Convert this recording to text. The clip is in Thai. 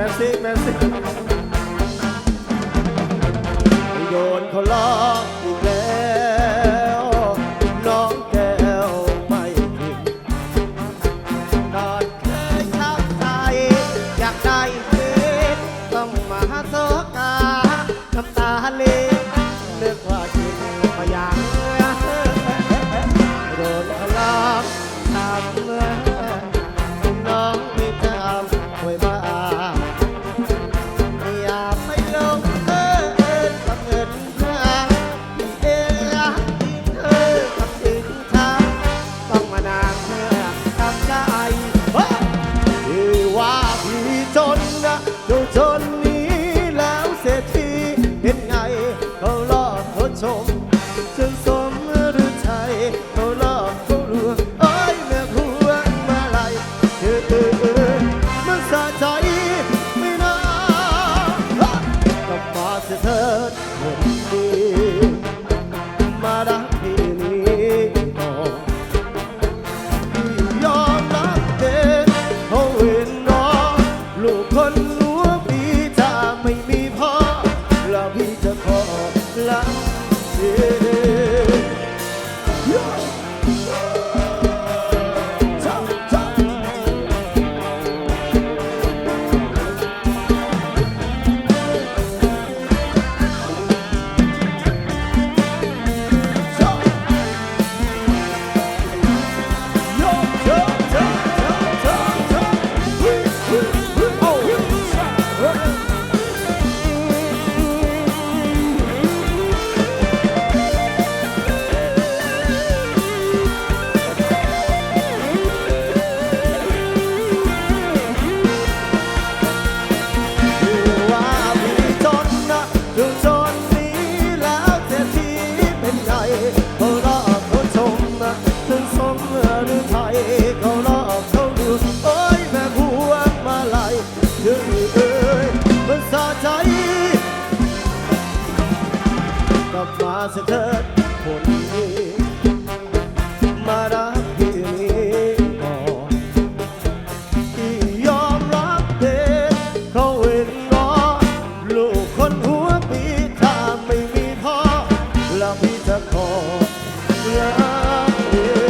มสซี่แมสซี่โยนเขาล้อ เขาลอบเขาชมจนสมหรือไทยเขาลอบเขาลวงโอ้ยแม่พวงมาลัยเออเออมันสะใจไม่น่ากลับมาเสียเถิดคนดีมาดักที่นี้ต่อะยอมรับเป็นเขาเห็นน้อลูกคน Yeah. เสถิดคนนี้มารักพี่นี้ก่อนพี่ยอมรับเด็กเขาเห็นน้อลูกคนหัวปีถ้าไม่มีพ่อแล้วพี่จะขอรักเอง